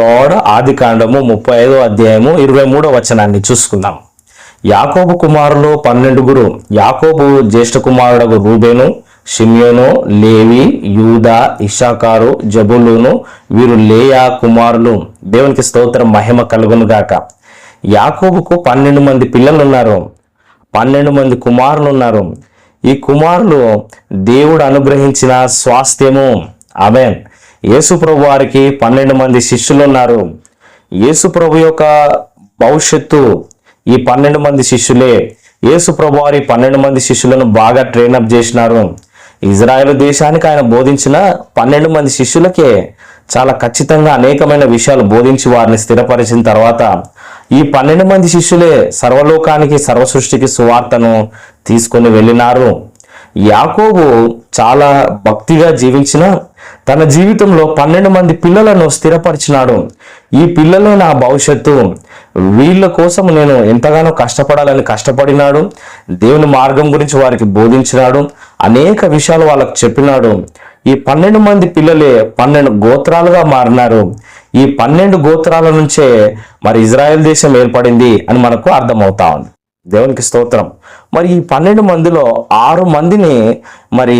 Load ఆది కాండము ముప్పై ఐదో అధ్యాయము ఇరవై మూడో వచనాన్ని చూసుకుందాం. యాకోబు కుమారులు పన్నెండుగురు యాకోబు జ్యేష్ఠ కుమారుడు రూబేను షిమ్యోను లేవి యూదా ఇషాకారు జబులును వీరు లేయా కుమారులు. దేవునికి స్తోత్రం మహిమ కలుగును గాక. యాకోబుకు పన్నెండు మంది పిల్లలు ఉన్నారు పన్నెండు మంది కుమారులు ఉన్నారు ఈ కుమారులు దేవుడు అనుగ్రహించిన స్వాస్థ్యము. అమెన్ యేసుప్రభు వారికి పన్నెండు మంది శిష్యులు ఉన్నారు యేసుప్రభు యొక్క భవిష్యత్తు ఈ పన్నెండు మంది శిష్యులే. యేసుప్రభు వారి పన్నెండు మంది శిష్యులను బాగా ట్రైనప్ చేసినారు. ఇజ్రాయెల్ దేశానికి ఆయన బోధించిన పన్నెండు మంది శిష్యులకే చాలా ఖచ్చితంగా అనేకమైన విషయాలు బోధించి వారిని స్థిరపరిచిన తర్వాత ఈ పన్నెండు మంది శిష్యులే సర్వలోకానికి సర్వసృష్టికి సువార్తను తీసుకొని వెళ్ళినారు. యాకోబు చాలా భక్తిగా జీవించిన తన జీవితంలో పన్నెండు మంది పిల్లలను స్థిరపరిచినాడు. ఈ పిల్లలే నా భవిష్యత్తు. వీళ్ళ కోసం నేను ఎంతగానో కష్టపడాలని కష్టపడినాడు. దేవుని మార్గం గురించి వారికి బోధించినాడు. అనేక విషయాలు వాళ్ళకు చెప్పినాడు. ఈ పన్నెండు మంది పిల్లలే పన్నెండు గోత్రాలుగా మారినారు. ఈ పన్నెండు గోత్రాల నుంచే మరి ఇజ్రాయెల్ దేశం ఏర్పడింది అని మనకు అర్థమవుతా ఉంది. దేవునికి స్తోత్రం. మరి ఈ పన్నెండు మందిలో ఆరు మందిని మరి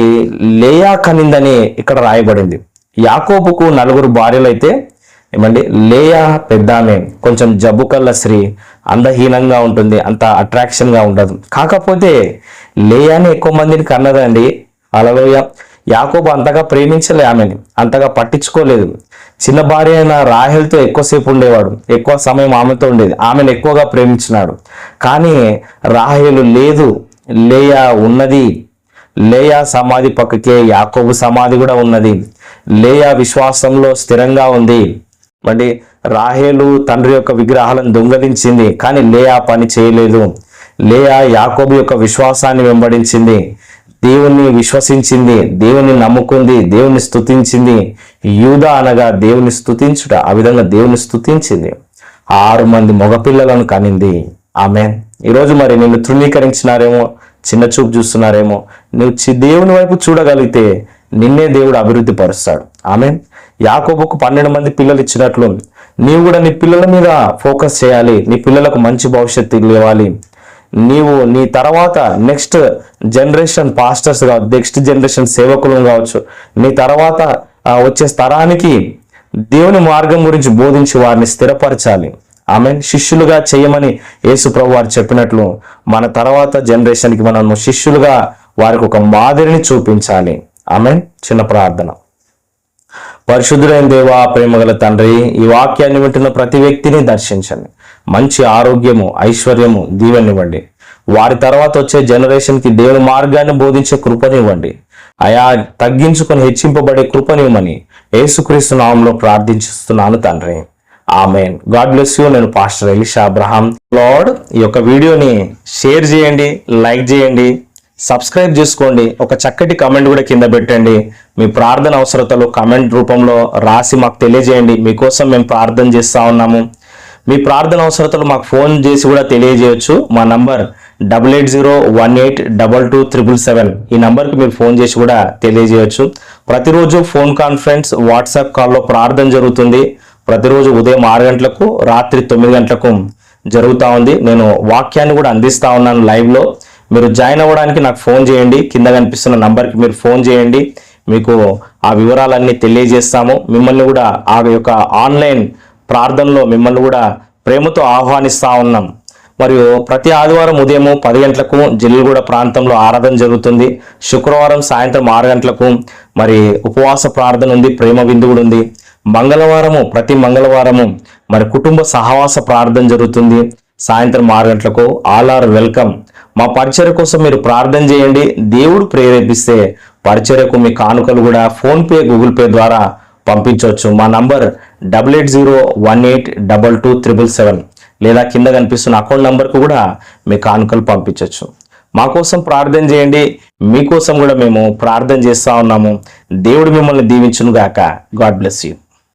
లేయా కనిందని ఇక్కడ రాయబడింది. యాకోబుకు నలుగురు భార్యలు అయితే ఏమండి? లేయా పెద్దామె కొంచెం జబ్బు కళ్ళ స్త్రీ అందహీనంగా ఉంటుంది అంత అట్రాక్షన్గా ఉండదు. కాకపోతే లేయాని ఎక్కువ మందిని కన్నదండి. అలలోయ యాకోబు అంతగా ప్రేమించలే ఆమెని అంతగా పట్టించుకోలేదు. చిన్న భార్య అయిన రాహెల్తో ఎక్కువసేపు ఉండేవాడు ఎక్కువ సమయం ఆమెతో ఉండేది ఆమెను ఎక్కువగా ప్రేమించినాడు. కానీ రాహేలు లేదు లేయా ఉన్నది లేయా సమాధి పక్కకే యాకోబు సమాధి కూడా ఉన్నది లేయా విశ్వాసంలో స్థిరంగా ఉంది. మరి రాహేలు తండ్రి యొక్క విగ్రహాలను దొంగలించింది కానీ లేయా పని చేయలేదు. లేయా యాకోబు యొక్క విశ్వాసాన్ని వెంబడించింది. దేవుణ్ణి విశ్వసించింది దేవుని నమ్ముకుంది దేవుని స్థుతించింది యూదా అనగా దేవుని స్థుతించుట ఆ విధంగా దేవుని స్థుతించింది ఆరు మంది మగపిల్లలను కనింది. ఆమె ఈరోజు మరి నిన్ను తృణీకరించినారేమో చిన్న చూపు చూస్తున్నారేమో. నువ్వు దేవుని వైపు చూడగలిగితే నిన్నే దేవుడు అభివృద్ధి పరుస్తాడు. ఆమె యాకోబుకు పన్నెండు మంది పిల్లలు ఇచ్చినట్లు నీవు కూడా నీ పిల్లల మీద ఫోకస్ చేయాలి నీ పిల్లలకు మంచి భవిష్యత్తు ఇవ్వాలి. నీవు నీ తర్వాత నెక్స్ట్ జనరేషన్ పాస్టర్స్ కావచ్చు నెక్స్ట్ జనరేషన్ సేవకులు కావచ్చు నీ తర్వాత వచ్చే స్థరానికి దేవుని మార్గం గురించి బోధించి వారిని స్థిరపరచాలి. ఆమె శిష్యులుగా చేయమని యేసు ప్రభు వారు చెప్పినట్లు మన తర్వాత జనరేషన్కి మనము శిష్యులుగా వారికి ఒక మాదిరిని చూపించాలి. ఆమె చిన్న ప్రార్థన. పరిశుద్ధులైన దేవా ప్రేమగల తండ్రి ఈ వాక్యాన్ని వింటున్న ప్రతి వ్యక్తిని దర్శించండి. మంచి ఆరోగ్యము ఐశ్వర్యము దీవెనివ్వండి. వారి తర్వాత వచ్చే జనరేషన్కి దేవుని మార్గాన్ని బోధించే కృపనివ్వండి. అయా తగ్గించుకొని హెచ్చింపబడే కృపనివ్వమని యేసుక్రీస్తు నామంలో ప్రార్థించుస్తున్నాను తండ్రి. ఆమెన్. God bless you. నేను పాస్టర్ ఎలిషా అబ్రహాం. లార్డ్ ఈ యొక్క వీడియోని షేర్ చేయండి లైక్ చేయండి సబ్స్క్రైబ్ చేసుకోండి. ఒక చక్కటి కమెంట్ కూడా కింద పెట్టండి. మీ ప్రార్థన అవసరతలు కమెంట్ రూపంలో రాసి మాకు తెలియజేయండి. మీకోసం మేము ప్రార్థన చేస్తా ఉన్నాము. మీ ప్రార్థన అవసరతలు మాకు ఫోన్ చేసి కూడా తెలియజేయచ్చు. మా number double eight zero one eight double two triple seven. ఈ నంబర్కి మీరు ఫోన్ చేసి కూడా తెలియజేయచ్చు. ప్రతిరోజు ఫోన్ కాన్ఫరెన్స్ వాట్సాప్ కాల్లో ప్రార్థన జరుగుతుంది. ప్రతిరోజు ఉదయం ఆరు గంటలకు రాత్రి తొమ్మిది గంటలకు జరుగుతూ ఉంది. నేను వాక్యాన్ని కూడా అందిస్తూ ఉన్నాను లైవ్లో. మీరు జాయిన్ అవ్వడానికి నాకు ఫోన్ చేయండి. కింద కనిపిస్తున్న నంబర్కి మీరు ఫోన్ చేయండి. మీకు ఆ వివరాలన్నీ తెలియజేస్తాము. మిమ్మల్ని కూడా ఆ యొక్క ఆన్లైన్ ప్రార్థనలో మిమ్మల్ని కూడా ప్రేమతో ఆహ్వానిస్తా ఉన్నాం. మరియు ప్రతి ఆదివారం ఉదయము పది గంటలకు జిల్లుగూడ ప్రాంతంలో ఆరాధన జరుగుతుంది. శుక్రవారం సాయంత్రం ఆరు గంటలకు మరి ఉపవాస ప్రార్థన ఉంది ప్రేమ విందు కూడా ఉంది. మంగళవారము ప్రతి మంగళవారము మరి కుటుంబ సహవాస ప్రార్థన జరుగుతుంది. సాయంత్రం ఆరు గంటలకు ఆల్ ఆర్ వెల్కమ్. మా పరిచర్య కోసం మీరు ప్రార్థన చేయండి. దేవుడు ప్రేరేపిస్తే పరిచర్యకు మీ కానుకలు కూడా ఫోన్పే గూగుల్ పే ద్వారా పంపించవచ్చు. మా number double eight zero one eight double two triple seven లేదా కింద కనిపిస్తున్న అకౌంట్ నంబర్కు కూడా మీ కానుకలు పంపించవచ్చు. మా కోసం ప్రార్థన చేయండి. మీకోసం కూడా మేము ప్రార్థన చేస్తూ ఉన్నాము. దేవుడు మిమ్మల్ని దీవించునుగాక. God bless you.